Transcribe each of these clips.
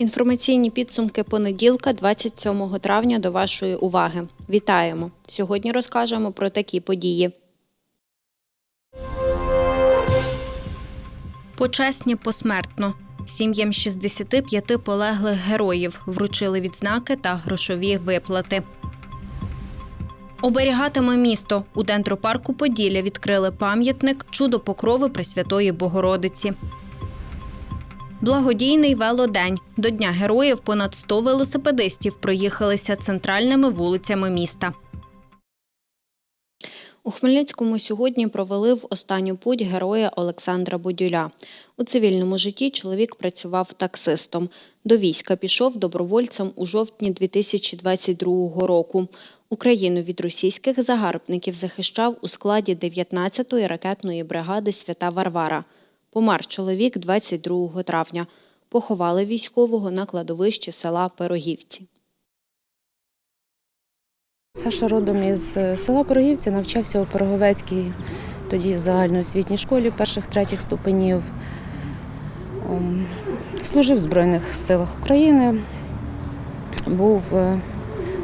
Інформаційні підсумки понеділка, 27 травня, до вашої уваги. Вітаємо! Сьогодні розкажемо про такі події. Почесні посмертно. Сім'ям 65 полеглих героїв вручили відзнаки та грошові виплати. Оберігатиме місто. У дендропарку Поділля відкрили пам'ятник чудо покрови Пресвятої Богородиці. Благодійний велодень. До Дня героїв понад 100 велосипедистів проїхалися центральними вулицями міста. У Хмельницькому сьогодні провели в останню путь героя Олександра Будюля. У цивільному житті чоловік працював таксистом. До війська пішов добровольцем у жовтні 2022 року. Україну від російських загарбників захищав у складі 19-ї ракетної бригади Свята Варвара. Помер чоловік 22 травня. Поховали військового на кладовищі села Пирогівці. Саша родом із е, села Пирогівці, навчався у Пороговецькій, тоді загальноосвітній школі перших третіх ступенів. Служив в Збройних силах України, був е,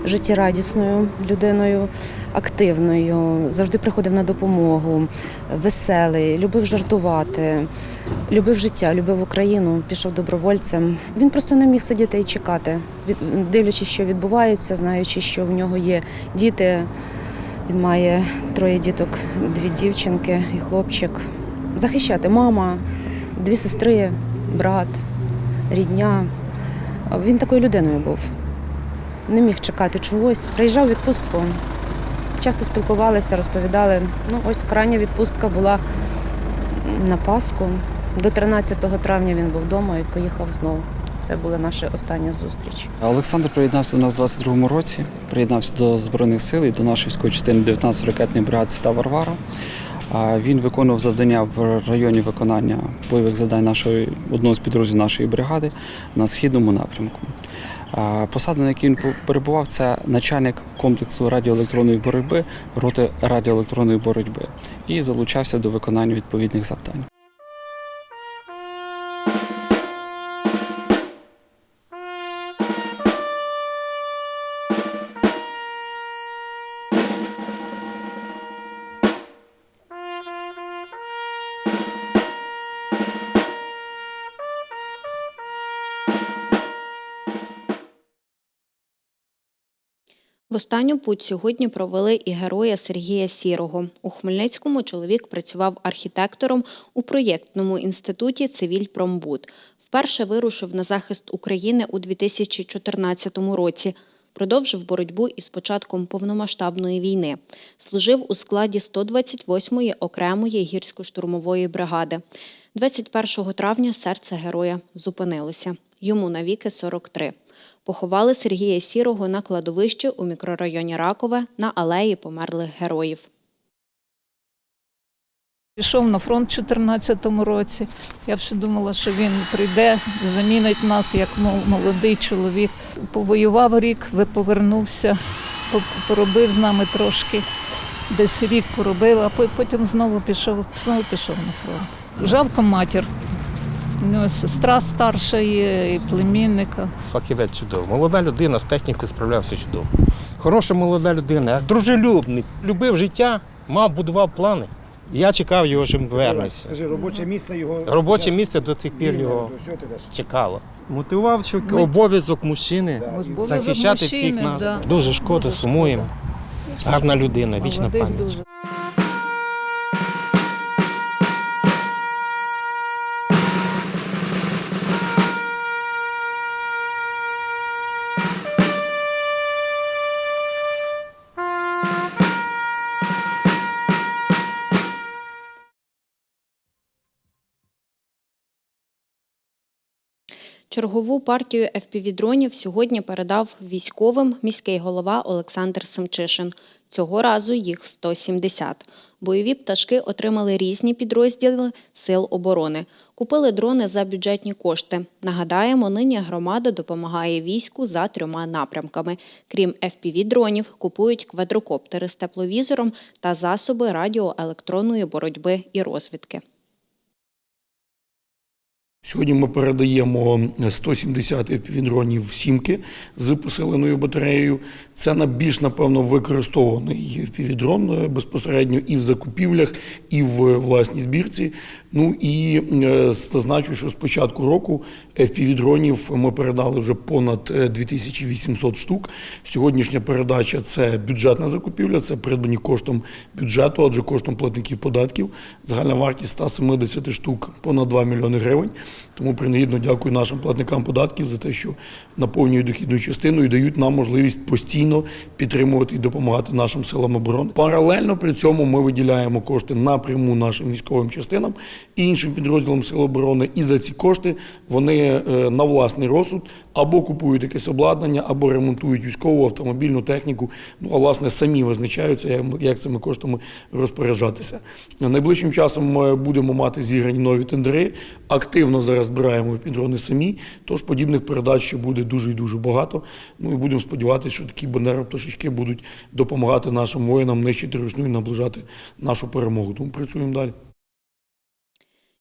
життєрадісною людиною, активною, завжди приходив на допомогу, веселий, любив жартувати, любив життя, любив Україну, пішов добровольцем. Він просто не міг сидіти і чекати, дивлячись, що відбувається, знаючи, що в нього є діти. Він має троє діток, дві дівчинки і хлопчик. Захищати мама, дві сестри, брат, рідня. Він такою людиною був. Не міг чекати чогось. Приїжджав відпустку. Часто спілкувалися, розповідали. Ну, ось крайня відпустка була на Пасху. До 13 травня він був вдома і поїхав знову. Це була наша остання зустріч. Олександр приєднався до нас у 22-му році, приєднався до Збройних сил і до нашої військової частини 19 ракетної бригади «Свята Варвара. Він виконував завдання в районі виконання бойових завдань нашої одного з підрозділів нашої бригади на східному напрямку. Посада, на якій він перебував, це начальник комплексу радіоелектронної боротьби, роти радіоелектронної боротьби і залучався до виконання відповідних завдань. Останню путь сьогодні провели і героя Сергія Сірого. У Хмельницькому чоловік працював архітектором у проєктному інституті Цивільпромбуд. Вперше вирушив на захист України у 2014 році. Продовжив боротьбу із початком повномасштабної війни. Служив у складі 128-ї окремої гірсько-штурмової бригади. 21 травня серце героя зупинилося. Йому навіки 43. Поховали Сергія Сірого на кладовищі у мікрорайоні Ракове на алеї померлих героїв. Пішов на фронт у 2014 році. Я вже думала, що він прийде, замінить нас як молодий чоловік. Повоював рік, повернувся, поробив з нами трошки. Десь рік поробив, а потім знову пішов, знову пішов на фронт. Жалко матір. У нього сестра старша є, і племінника. Фахівець чудово. Молода людина з технікою справлявся чудово. Хороша молода людина, дружелюбний, любив життя, мав, будував плани. Я чекав його, що він. Скажи, робоче місце його. Робоче місце до цих пір його чекало. Мотивував, що Ми- обов'язок мужчини Да, захищати мужчини, всіх нас. да. Дуже шкода, сумуємо. Гарна людина, вічна пам'ять. Чергову партію FPV-дронів сьогодні передав військовим міський голова Олександр Семчишин. Цього разу їх 170. Бойові пташки отримали різні підрозділи Сил оборони. Купили дрони за бюджетні кошти. Нагадаємо, нині громада допомагає війську за трьома напрямками. Крім FPV-дронів, купують квадрокоптери з тепловізором та засоби радіоелектронної боротьби і розвідки. Сьогодні ми передаємо 170 FPV-дронів сімки з посиленою батареєю. Це найбільш, напевно, використований FPV-дрон е, безпосередньо і в закупівлях, і в власній збірці. Ну і е, зазначу, що з початку року FPV-дронів ми передали вже понад е, 2800 штук. Сьогоднішня передача це бюджетна закупівля, це придбані коштом бюджету, адже коштом платників податків. Загальна вартість 170 штук понад 2 мільйони гривень. Тому принагідно дякую нашим платникам податків за те, що наповнюють дохідну частину і дають нам можливість постійно підтримувати і допомагати нашим силам оборони. Паралельно при цьому ми виділяємо кошти напряму нашим військовим частинам і іншим підрозділам сил оборони. І за ці кошти вони е, на власний розсуд або купують якесь обладнання, або ремонтують військову автомобільну техніку. Ну а власне самі визначаються, як- цими коштами розпоряджатися. Найближчим часом ми будемо мати зіграні нові тендери. Активно зараз збираємо в підрони самі. Тож подібних передач ще буде дуже і дуже багато. Ну і будемо сподіватися, що такі бандера-пташечки будуть допомагати нашим воїнам нищити русню і наближати нашу перемогу. Тому працюємо далі.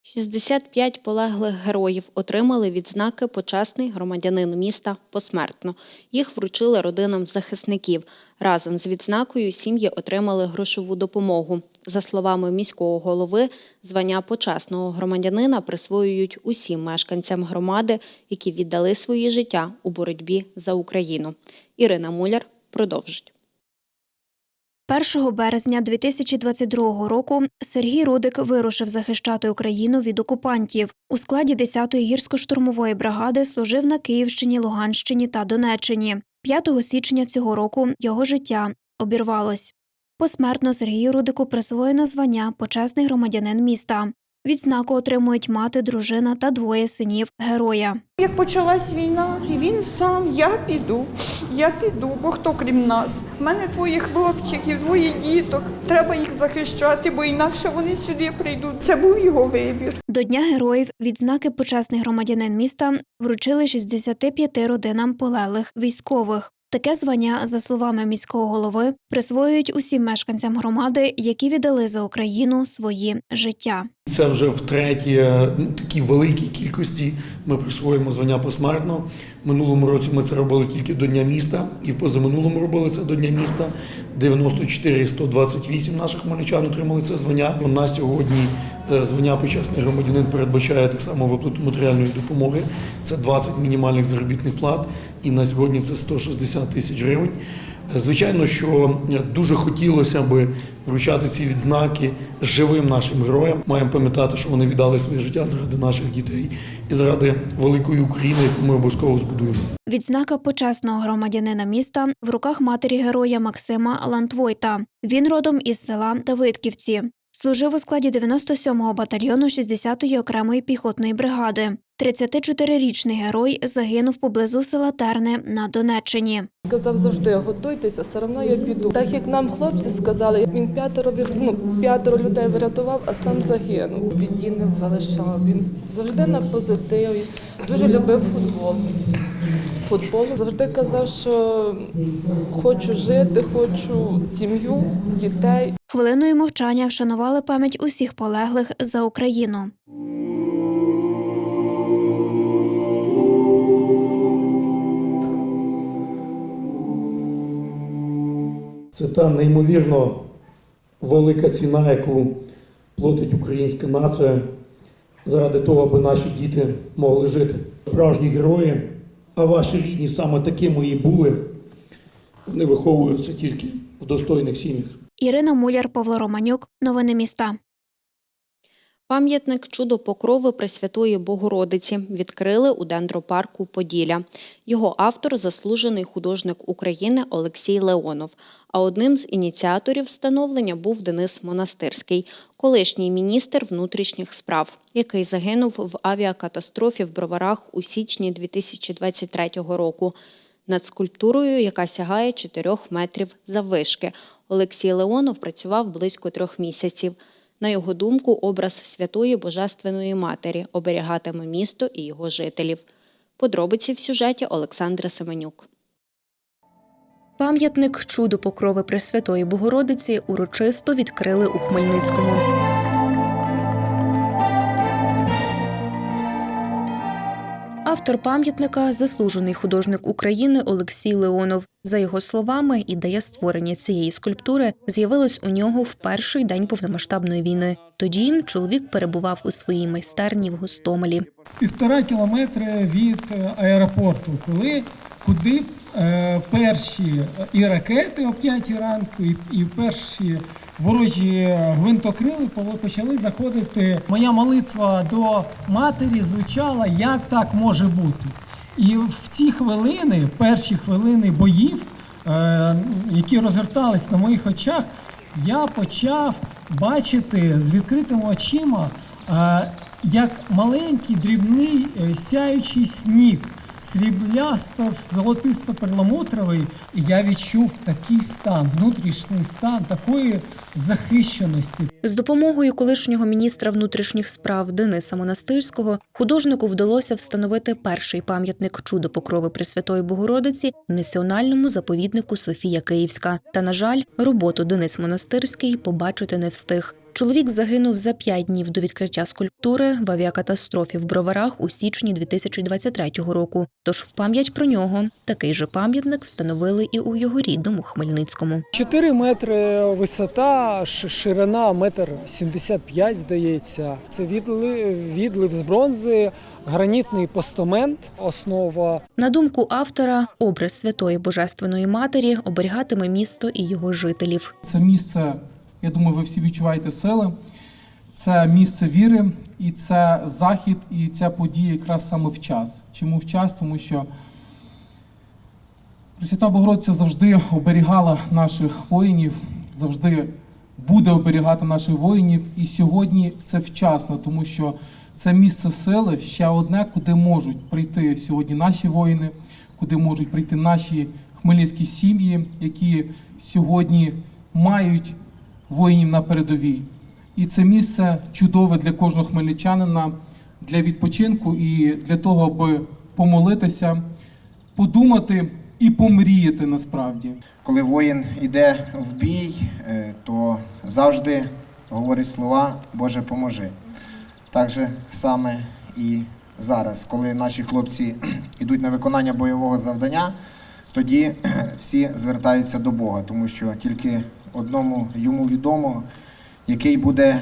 65 полеглих героїв отримали відзнаки почесний громадянин міста посмертно. Їх вручили родинам захисників. Разом з відзнакою сім'ї отримали грошову допомогу. За словами міського голови, звання почесного громадянина присвоюють усім мешканцям громади, які віддали свої життя у боротьбі за Україну. Ірина Муляр продовжить. 1 березня 2022 року Сергій Рудик вирушив захищати Україну від окупантів. У складі 10-ї гірсько-штурмової бригади служив на Київщині, Луганщині та Донеччині. 5 січня цього року його життя обірвалось. Посмертно Сергію Рудику присвоєно звання почесний громадянин міста. Відзнаку отримують мати, дружина та двоє синів героя. Як почалась війна, він сам, я піду, я піду, бо хто крім нас? У мене двоє хлопчиків, двоє діток. Треба їх захищати, бо інакше вони сюди прийдуть. Це був його вибір. До Дня героїв відзнаки почесний громадянин міста вручили 65 родинам полеглих військових. Таке звання, за словами міського голови, присвоюють усім мешканцям громади, які віддали за Україну свої життя. Це вже втретє такій великій кількості ми присвоїмо звання посмертно. Минулому році ми це робили тільки до Дня міста, і в позаминулому робили це до Дня міста. 94 128 наших хмельничан отримали це звання. На сьогодні е, звання почесний громадянин передбачає так само виплату матеріальної допомоги. Це 20 мінімальних заробітних плат, і на сьогодні це 160 тисяч гривень. Звичайно, що дуже хотілося би вручати ці відзнаки живим нашим героям. Маємо пам'ятати, що вони віддали своє життя заради наших дітей і заради великої України, яку ми обов'язково збудуємо. Відзнака почесного громадянина міста в руках матері героя Максима Лантвойта. Він родом із села Давидківці. Служив у складі 97-го батальйону 60-ї окремої піхотної бригади. 34-річний герой загинув поблизу села Терне на Донеччині. Казав завжди, готуйтеся, все одно я піду. Так як нам хлопці сказали, він п'ятеро ну, п'ятеро людей врятував, а сам загинув. Біді не залишав. Він завжди на позитиві, дуже любив футбол. Футбол завжди казав, що хочу жити, хочу сім'ю, дітей. Хвилиною мовчання вшанували пам'ять усіх полеглих за Україну. Це та неймовірно велика ціна, яку платить українська нація заради того, аби наші діти могли жити. Справжні герої, а ваші рідні саме такими і були. Вони виховуються тільки в достойних сім'ях. Ірина Муляр, Павло Романюк. Новини міста. Пам'ятник чудо покрови Пресвятої Богородиці відкрили у дендропарку Поділля. Його автор заслужений художник України Олексій Леонов. А одним з ініціаторів встановлення був Денис Монастирський, колишній міністр внутрішніх справ, який загинув в авіакатастрофі в Броварах у січні 2023 року. Над скульптурою, яка сягає 4 метрів заввишки, Олексій Леонов працював близько трьох місяців. На його думку, образ святої Божественної Матері оберігатиме місто і його жителів. Подробиці в сюжеті Олександра Семенюк. Пам'ятник чудо покрови Пресвятої Богородиці урочисто відкрили у Хмельницькому. Автор пам'ятника заслужений художник України Олексій Леонов. За його словами, ідея створення цієї скульптури з'явилась у нього в перший день повномасштабної війни. Тоді чоловік перебував у своїй майстерні в Гостомелі. півтора кілометри від е, аеропорту, коли куди е, перші і ракети о 5 ранку, і перші ворожі гвинтокрили почали заходити. Моя молитва до матері звучала, як так може бути. І в ці хвилини, перші хвилини боїв, е, які розгортались на моїх очах, я почав бачити з відкритими очима, е, як маленький дрібний е, сяючий сніг, сріблясто золотисто перламутровий, я відчув такий стан, внутрішній стан такої захищеності, З допомогою колишнього міністра внутрішніх справ Дениса Монастирського художнику вдалося встановити перший пам'ятник чудо покрови Пресвятої Богородиці в національному заповіднику Софія Київська. Та на жаль, роботу Денис Монастирський побачити не встиг. Чоловік загинув за п'ять днів до відкриття скульптури в авіакатастрофі в Броварах у січні 2023 року. Тож в пам'ять про нього такий же пам'ятник встановили і у його рідному Хмельницькому. 4 метри висота, ширина метр 75, здається. Це відлив, відлив з бронзи, гранітний постамент, основа На думку автора, образ святої Божественної Матері оберігатиме місто і його жителів. Це місце, я думаю, ви всі відчуваєте сили. Це місце віри, і це захід, і ця подія якраз саме в час. Чому в час? Тому що Пресвята Богородиця завжди оберігала наших воїнів, завжди буде оберігати наших воїнів. І сьогодні це вчасно, тому що це місце сили ще одне, куди можуть прийти сьогодні наші воїни, куди можуть прийти наші хмельницькі сім'ї, які сьогодні мають воїнів на передовій. І це місце чудове для кожного хмельничанина для відпочинку і для того, аби помолитися, подумати і помріяти насправді. Коли воїн йде в бій, е, то завжди говорить слова Боже поможи. Так же саме і зараз, коли наші хлопці йдуть на виконання бойового завдання, тоді всі звертаються до Бога, тому що тільки одному йому відомо, який буде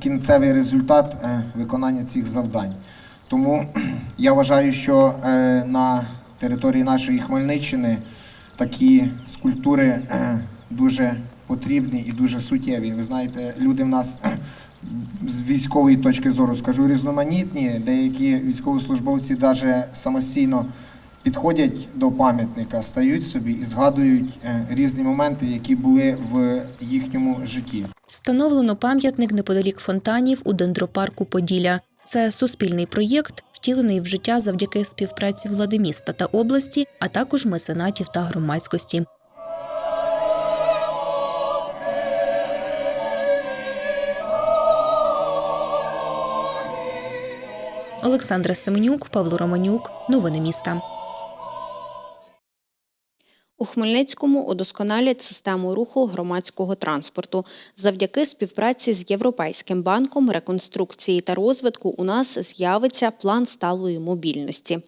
кінцевий результат е, виконання цих завдань. Тому я вважаю, що е, на території нашої Хмельниччини такі скульптури е, дуже потрібні і дуже суттєві. Ви знаєте, люди в нас з військової точки зору скажу різноманітні. Деякі військовослужбовці навіть самостійно підходять до пам'ятника, стають собі і згадують е, різні моменти, які були в їхньому житті. Встановлено пам'ятник неподалік фонтанів у дендропарку Поділля. Це суспільний проєкт, втілений в життя завдяки співпраці влади міста та області, а також меценатів та громадськості. Олександра Семенюк, Павло Романюк. Новини міста. У Хмельницькому удосконалять систему руху громадського транспорту. Завдяки співпраці з Європейським банком реконструкції та розвитку у нас з'явиться план сталої мобільності.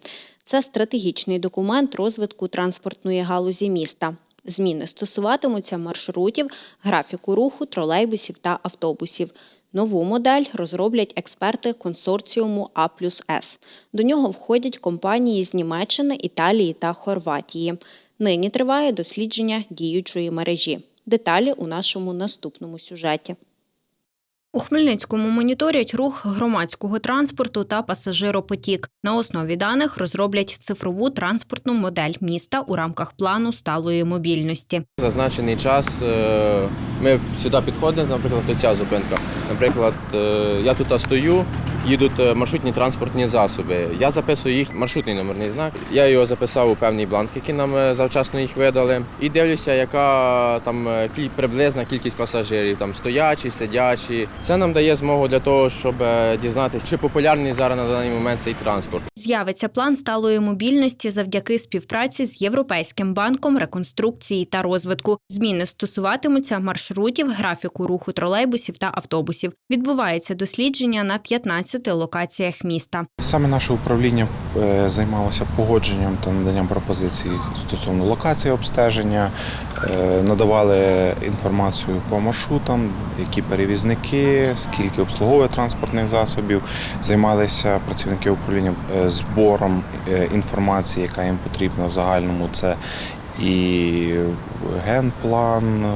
Це стратегічний документ розвитку транспортної галузі міста. Зміни стосуватимуться маршрутів, графіку руху, тролейбусів та автобусів. Нову модель розроблять експерти консорціуму А С. До нього входять компанії з Німеччини, Італії та Хорватії. Нині триває дослідження діючої мережі. Деталі у нашому наступному сюжеті. У Хмельницькому моніторять рух громадського транспорту та пасажиропотік. На основі даних розроблять цифрову транспортну модель міста у рамках плану сталої мобільності. Зазначений час е, ми сюди підходимо, наприклад, оця зупинка. Наприклад, е, я тут стою, їдуть е, маршрутні транспортні засоби. Я записую їх маршрутний номерний знак. Я його записав у певний бланк, який нам е, завчасно їх видали. І дивлюся, яка там е, приблизна кількість пасажирів, там стоячі, сидячі. Це нам дає змогу для того, щоб дізнатися, чи популярний зараз на даний момент цей транспорт. З'явиться план сталої мобільності завдяки співпраці з Європейським банком реконструкції та розвитку. Зміни стосуватимуться маршрутів, графіку руху тролейбусів та автобусів. Відбувається дослідження на 15 локаціях міста. Саме наше управління е, займалося погодженням та наданням пропозицій стосовно локації обстеження, е, надавали інформацію по маршрутам, які перевізники, скільки обслуговує транспортних засобів. Займалися працівники управління е, збором інформації, яка їм потрібна в загальному. Це і генплан,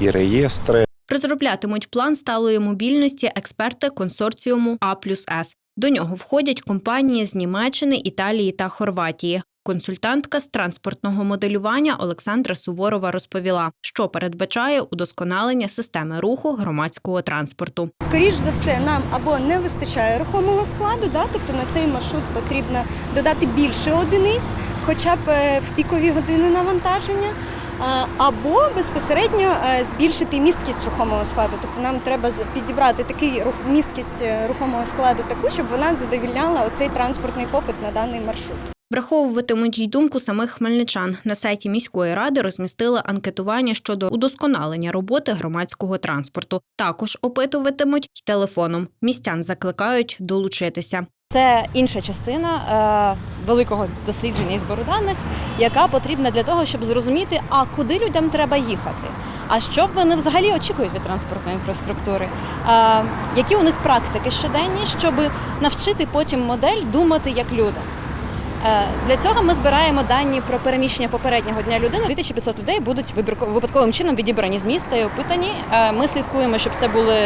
і реєстри. Розроблятимуть план сталої мобільності експерти консорціуму А плюс С. До нього входять компанії з Німеччини, Італії та Хорватії. Консультантка з транспортного моделювання Олександра Суворова розповіла, що передбачає удосконалення системи руху громадського транспорту. Скоріш за все, нам або не вистачає рухомого складу, да, тобто на цей маршрут потрібно додати більше одиниць, хоча б е, в пікові години навантаження, або безпосередньо е, збільшити місткість рухомого складу. Тобто нам треба підібрати такий рух місткість е, рухомого складу таку, щоб вона задовільняла оцей транспортний попит на даний маршрут. Враховуватимуть й думку самих хмельничан. На сайті міської ради розмістили анкетування щодо удосконалення роботи громадського транспорту. Також опитуватимуть й телефоном. Містян закликають долучитися. Це інша частина е, великого дослідження і збору даних, яка потрібна для того, щоб зрозуміти, а куди людям треба їхати. А що вони взагалі очікують від транспортної інфраструктури? Е, які у них практики щоденні, щоб навчити потім модель думати як люди? Е, Для цього ми збираємо дані про переміщення попереднього дня людини. 2500 людей будуть випадковим чином відібрані з міста і опитані. Ми слідкуємо, щоб це були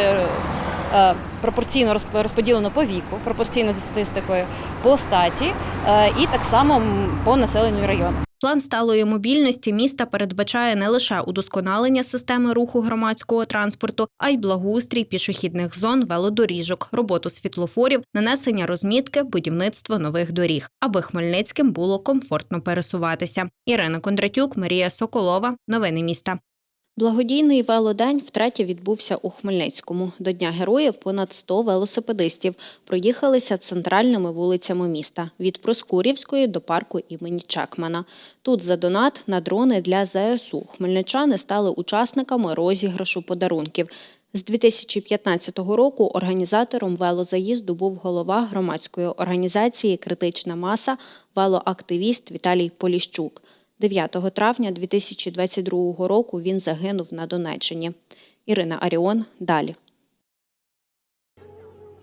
пропорційно розп- розподілено по віку, пропорційно за статистикою, по статі е, і так само по населенню району. План сталої мобільності міста передбачає не лише удосконалення системи руху громадського транспорту, а й благоустрій пішохідних зон, велодоріжок, роботу світлофорів, нанесення розмітки, будівництво нових доріг, аби Хмельницьким було комфортно пересуватися. Ірина Кондратюк, Марія Соколова. Новини міста. Благодійний велодень втретє відбувся у Хмельницькому. До Дня героїв понад 100 велосипедистів проїхалися центральними вулицями міста від Проскурівської до парку імені Чекмана. Тут за донат на дрони для ЗСУ хмельничани стали учасниками розіграшу подарунків. З 2015 року організатором велозаїзду був голова громадської організації Критична маса велоактивіст Віталій Поліщук. 9 травня 2022 року він загинув на Донеччині. Ірина Аріон далі.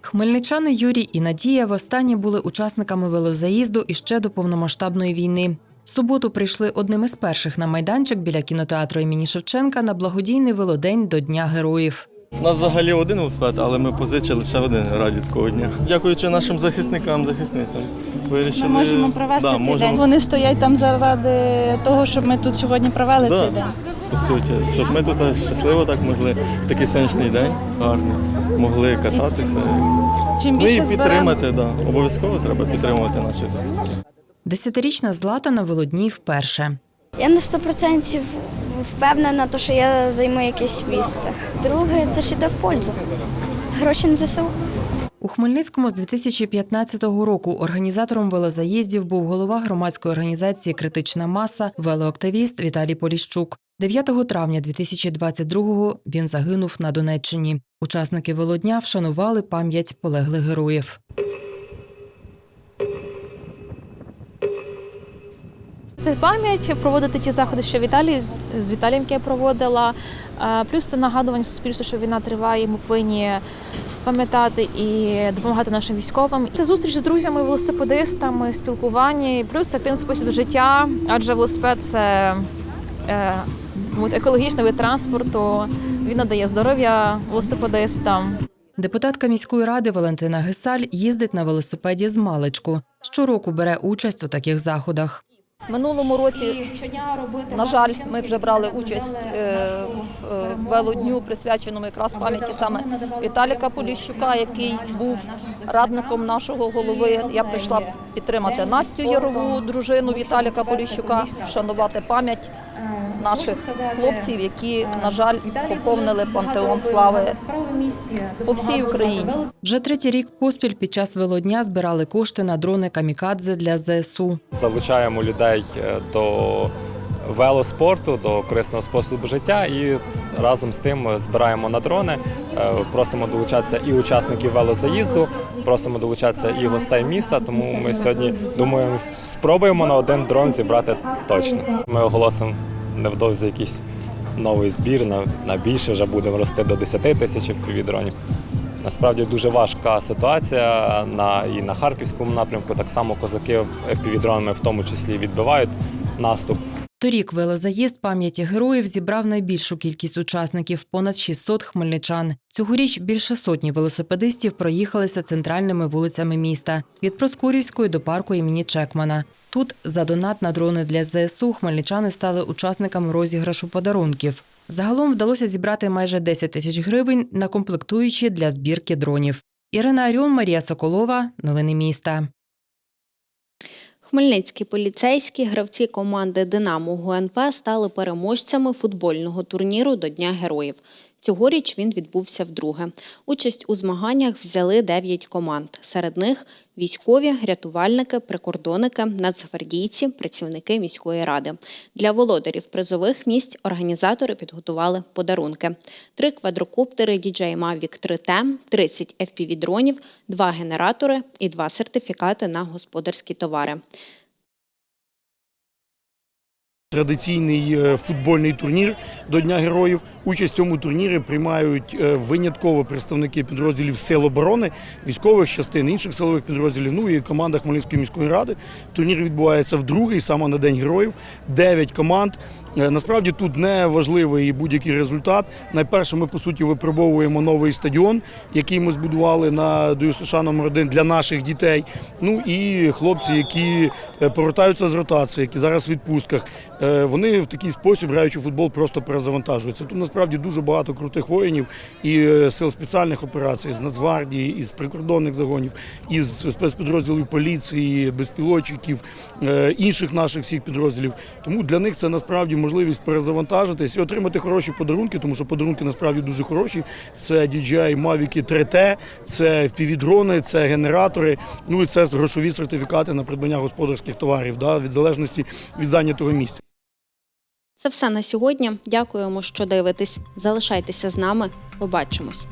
Хмельничани Юрій і Надія востаннє були учасниками велозаїзду іще до повномасштабної війни. В суботу прийшли одним із перших на майданчик біля кінотеатру імені Шевченка на благодійний велодень до Дня героїв. У нас взагалі один велосипед, але ми позичили ще один раді такого дня. Дякуючи нашим захисникам, захисницям. Вирішили... Ми можемо провести да, цей можемо, день. Вони стоять там заради того, щоб ми тут сьогодні провели Да. цей день. По суті, щоб ми тут щасливо так могли в такий сонячний день, гарний, могли кататися. Чим ну і підтримати, да. обов'язково треба підтримувати наших захисників. Десятирічна Злата на велодні вперше. Я на 100% впевнена, то, що я займу якесь місце. Друге, це ж іде в пользу. Гроші на ЗСУ. У Хмельницькому з 2015 року організатором велозаїздів був голова громадської організації Критична маса велоактивіст Віталій Поліщук. 9 травня 2022-го він загинув на Донеччині. Учасники велодня вшанували пам'ять полеглих героїв. Це пам'ять проводити ті заходи, що Віталій з- з Віталієм яке я проводила. Плюс це нагадування суспільству, що війна триває. Ми повинні пам'ятати і допомагати нашим військовим. Це зустріч з друзями, велосипедистами, спілкування, плюс активний спосіб життя, адже велосипед це е, екологічний вид транспорту. Він надає здоров'я велосипедистам. Депутатка міської ради Валентина Гесаль їздить на велосипеді з маличку. Щороку бере участь у таких заходах. Минулому році, на жаль, ми вже брали участь е, в е, велодню, присвяченому якраз пам'яті саме Віталіка Поліщука, який був радником нашого голови. Я прийшла підтримати Настю Ярову, дружину Віталіка Поліщука, вшанувати пам'ять наших хлопців, які, на жаль, поповнили пантеон слави по всій Україні. Вже третій рік поспіль під час велодня збирали кошти на дрони камікадзе для ЗСУ. залучаємо людей е, до велоспорту, до корисного способу життя і разом з тим е, збираємо на дрони. Е, Просимо долучатися і учасників велозаїзду, просимо долучатися і гостей міста. Тому ми сьогодні думаємо, спробуємо на один дрон зібрати точно. Ми оголосимо невдовзі якийсь новий збір на, на більше, вже будемо рости до 10 тисяч дронів. Насправді дуже важка ситуація на і на харківському напрямку. Так само козаки в дронами в тому числі відбивають наступ. Торік велозаїзд пам'яті героїв зібрав найбільшу кількість учасників понад 600 хмельничан. Цьогоріч більше сотні велосипедистів проїхалися центральними вулицями міста від Проскурівської до парку імені Чекмана. Тут за донат на дрони для ЗСУ хмельничани стали учасниками розіграшу подарунків. Загалом вдалося зібрати майже 10 тисяч гривень на комплектуючі для збірки дронів. Ірина Аріон, Марія Соколова. Новини міста. Хмельницькі поліцейські гравці команди Динамо ГУНП стали переможцями футбольного турніру до Дня героїв. Цьогоріч він відбувся вдруге. Участь у змаганнях взяли 9 команд. Серед них військові, рятувальники, прикордонники, нацгвардійці, працівники міської ради. Для володарів призових місць організатори підготували подарунки: три квадрокоптери DJI Mavic 3T, 30 FPV-дронів, два генератори і два сертифікати на господарські товари. Традиційний е, футбольний турнір до Дня героїв. Участь в цьому турнірі приймають е, винятково представники підрозділів Сил оборони, військових частин, інших силових підрозділів. Ну і команда Хмельницької міської ради. Турнір відбувається вдруге, і саме на День героїв. Дев'ять команд. Е, Насправді тут не важливий будь-який результат. Найперше, ми по суті випробовуємо новий стадіон, який ми збудували на ДЮСШ номер 1 для наших дітей. Ну і хлопці, які е, повертаються з ротації, які зараз в відпустках. е, Вони в такий спосіб, граючи футбол, просто перезавантажуються. Тут насправді дуже багато крутих воїнів і сил спеціальних операцій з Нацгвардії, із прикордонних загонів, із спецпідрозділів поліції, безпілотчиків, інших наших всіх підрозділів. Тому для них це насправді можливість перезавантажитись і отримати хороші подарунки, тому що подарунки насправді дуже хороші. Це DJI Mavic 3T, це FPV-дрони, це генератори. Ну і це грошові сертифікати на придбання господарських товарів, да, від залежності від зайнятого місця. Це все на сьогодні. Дякуємо, що дивитесь. Залишайтеся з нами. Побачимось.